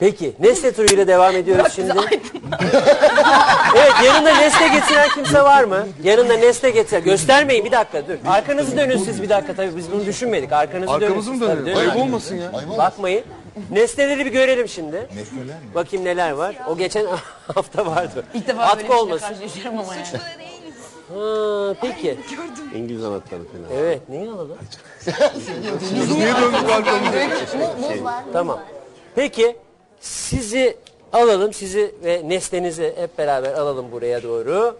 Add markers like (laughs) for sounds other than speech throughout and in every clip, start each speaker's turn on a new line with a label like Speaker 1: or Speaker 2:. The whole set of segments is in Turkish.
Speaker 1: Peki Nesne turuyla devam ediyoruz şimdi. (laughs) evet yanında Nesne getiren kimse var mı? Yanında Nesne getiren. Göstermeyin bir dakika dur. Arkanızı dönün siz bir dakika tabii biz bunu düşünmedik. Arkanızı
Speaker 2: Arkamızı
Speaker 1: dönün.
Speaker 2: mı
Speaker 1: siz,
Speaker 2: dönelim?
Speaker 1: tabii, dönün.
Speaker 2: Ayıp olmasın ya.
Speaker 1: Bakmayın. Nesneleri bir görelim şimdi. Bakayım neler var. O geçen (laughs) hafta vardı.
Speaker 3: İlk defa
Speaker 1: Atkı
Speaker 3: böyle bir şeyle
Speaker 1: olmasın.
Speaker 3: karşılaşıyorum ama yani.
Speaker 1: Ha, peki.
Speaker 4: İngiliz anahtarı falan.
Speaker 1: Evet neyi alalım? (laughs)
Speaker 2: Niye döndük arkamızı?
Speaker 1: Tamam. Peki sizi alalım. Sizi ve nesnenizi hep beraber alalım buraya doğru.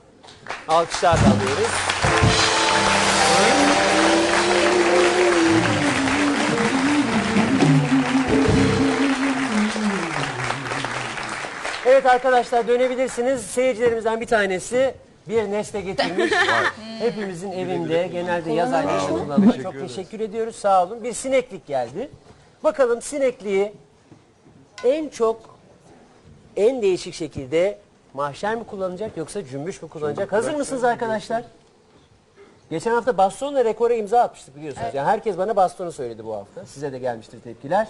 Speaker 1: Alkışlar alıyoruz. Evet arkadaşlar dönebilirsiniz. Seyircilerimizden bir tanesi bir nesne getirmiş. (laughs) Hepimizin evinde genelde yaz aylarında kullanılır. Çok teşekkür ediyoruz. Sağ olun. Bir sineklik geldi. Bakalım sinekliği en çok en değişik şekilde mahşer mi kullanacak yoksa cümbüş mü kullanacak? Hazır mısınız arkadaşlar? Geçen hafta bastonla rekora imza atmıştık biliyorsunuz. Yani herkes bana bastonu söyledi bu hafta. Size de gelmiştir tepkiler.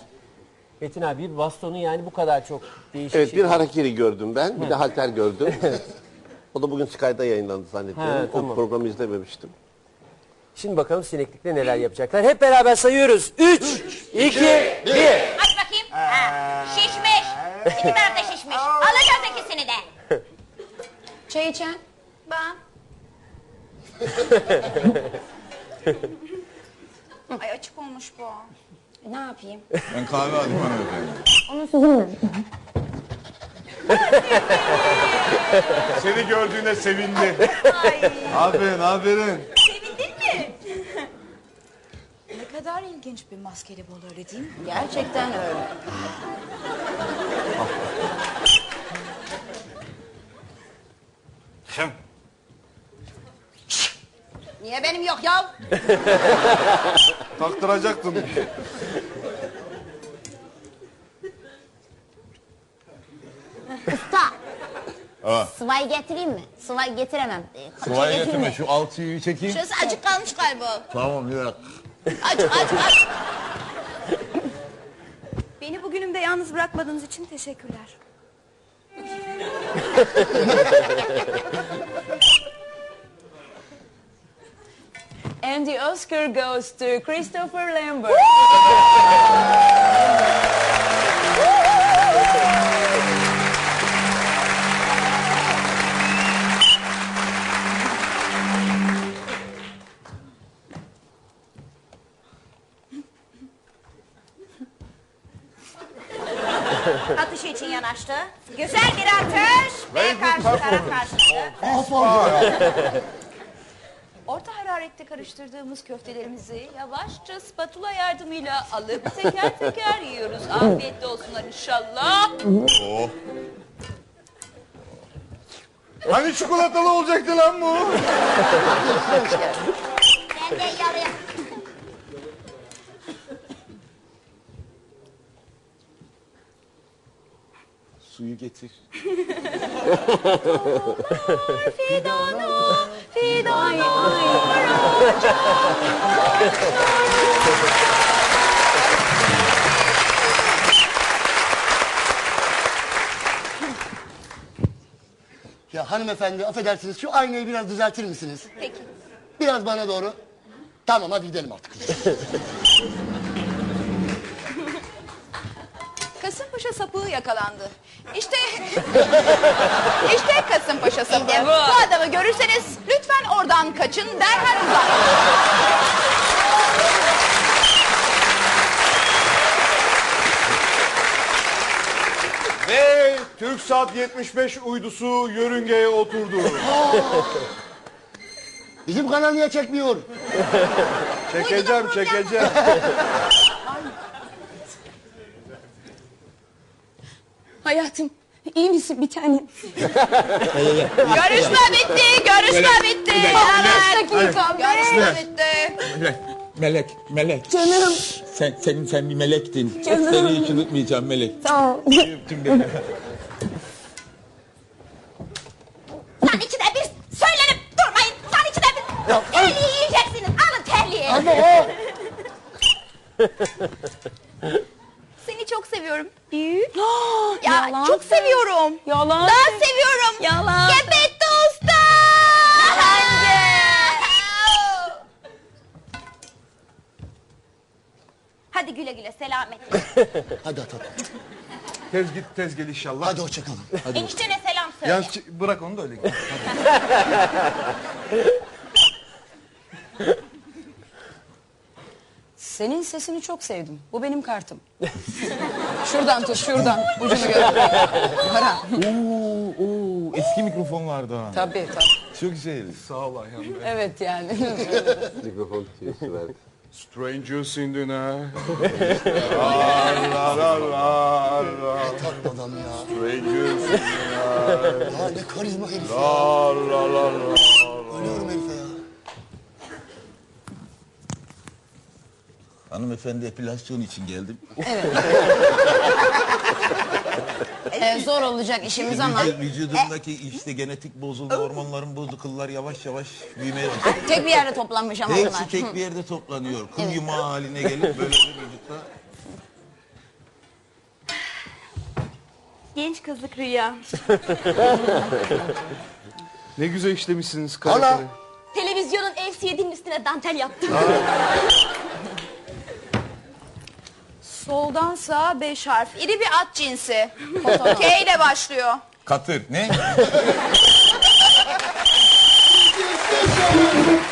Speaker 1: Metin abi bir bastonu yani bu kadar çok değişik
Speaker 4: Evet bir harekiri gördüm ben. Bir de halter gördüm. (laughs) o da bugün Sky'da yayınlandı zannediyorum.
Speaker 1: Ha, tamam.
Speaker 4: O programı izlememiştim.
Speaker 1: Şimdi bakalım sineklikle neler yapacaklar. Hep beraber sayıyoruz. 3, 2, 1.
Speaker 5: Aç bakayım. Ha, şişmiş. İki taraf da şişmiş. Alacağız ikisini de. (laughs)
Speaker 3: Çay içen?
Speaker 5: Ben. (laughs) Ay açık olmuş bu.
Speaker 3: Ne yapayım?
Speaker 2: Ben kahve alayım hanımefendi. Seni gördüğüne sevindi. aferin aferin.
Speaker 5: Sevindin mi? ne kadar ilginç bir maskeli bol öyle değil mi?
Speaker 3: Gerçekten öyle.
Speaker 5: Niye benim yok ya?
Speaker 2: Taktıracaktım.
Speaker 6: Usta.
Speaker 2: Ha.
Speaker 6: Sıvayı getireyim mi? Sıvayı getiremem. Ee,
Speaker 2: Sıvayı
Speaker 6: getireyim
Speaker 2: getirme şu alçıyı çekeyim.
Speaker 5: Şurası acık kalmış galiba.
Speaker 2: Tamam bir dakika.
Speaker 5: Aç aç aç. Beni bugünümde yalnız bırakmadığınız için teşekkürler.
Speaker 3: And the Oscar goes to Christopher Lambert.
Speaker 5: Atışı için yanaştı. Güzel bir atış. Ve karşı taraf karşıladı. Orta hararette karıştırdığımız köftelerimizi yavaşça spatula yardımıyla alıp teker teker yiyoruz. (laughs) Afiyetli olsunlar inşallah.
Speaker 2: Hani çikolatalı olacaktı lan bu?
Speaker 5: Ben de yarıya.
Speaker 4: Suyu getir.
Speaker 5: Fidanı, fidanı.
Speaker 7: Ya hanımefendi affedersiniz şu aynayı biraz düzeltir misiniz?
Speaker 5: Peki.
Speaker 7: Biraz bana doğru. Tamam hadi gidelim artık. (laughs)
Speaker 5: Kasımpaşa sapığı yakalandı. İşte... (laughs) işte Kasımpaşa sapığı. Bu adamı görürseniz lütfen oradan kaçın derhal uzak.
Speaker 2: Ve TürkSat 75 uydusu yörüngeye oturdu.
Speaker 7: Bizim kanal niye çekmiyor?
Speaker 2: Çekeceğim çekeceğim.
Speaker 3: Hayatım iyi misin bir tane? (laughs)
Speaker 5: Görüşme bitti, görüşme bitti. Evet.
Speaker 3: dakika
Speaker 5: Görüşme bitti.
Speaker 8: Melek, melek, melek.
Speaker 3: Canım.
Speaker 8: Sen, sen, sen bir melektin.
Speaker 3: Canım.
Speaker 8: Seni hiç unutmayacağım melek.
Speaker 3: Tamam.
Speaker 8: Öptüm beni.
Speaker 5: Lan ikide bir söylenip durmayın. Lan ikide bir terliği yiyeceksiniz. Alın terliği.
Speaker 7: Ama o (laughs)
Speaker 5: Seni çok seviyorum. Büyük.
Speaker 6: Çok seviyorum.
Speaker 5: Yalan.
Speaker 6: Daha seviyorum.
Speaker 5: Yalan.
Speaker 6: Gepetto Usta. Hadi güle güle selamet. (laughs)
Speaker 7: Hadi at at.
Speaker 2: Tez git tez gel inşallah.
Speaker 7: Hadi hoşçakalın.
Speaker 6: Eniştene selam söyle.
Speaker 2: Yalnız çı- bırak onu da öyle git.
Speaker 5: Senin sesini çok sevdim. Bu benim kartım. (laughs) şuradan tut şuradan. Ucunu gör. Para.
Speaker 2: Oo, oo, eski mikrofon vardı ha.
Speaker 5: Tabii tabii.
Speaker 2: Çok güzel. Sağ ol Ayhan Bey.
Speaker 5: Evet yani.
Speaker 4: Mikrofon tüyüsü verdi.
Speaker 2: Strangers in the night. La (laughs) la la la la.
Speaker 7: Tatlı adam ya.
Speaker 2: Strangers in the night.
Speaker 7: Ya ne karizma herif ya.
Speaker 2: La la la
Speaker 9: Hanımefendi epilasyon için geldim. (laughs)
Speaker 3: Ee, zor olacak işimiz ama
Speaker 9: Vücu- Vücudumdaki işte genetik bozuldu, hormonlarım bozuldu, kıllar yavaş yavaş büyümeye başladı.
Speaker 3: tek bir yerde toplanmış ama bunlar.
Speaker 9: Hepsi tek bir yerde toplanıyor. Kıl yumağı haline gelip böyle bir vücutta.
Speaker 6: Genç kızlık rüya.
Speaker 2: Ne güzel işlemişsiniz karakteri.
Speaker 6: Televizyonun LCD'nin üstüne dantel yaptım. Soldan sağa beş harf. İri bir at cinsi. (laughs) K ile başlıyor.
Speaker 10: Katır. Ne? (laughs)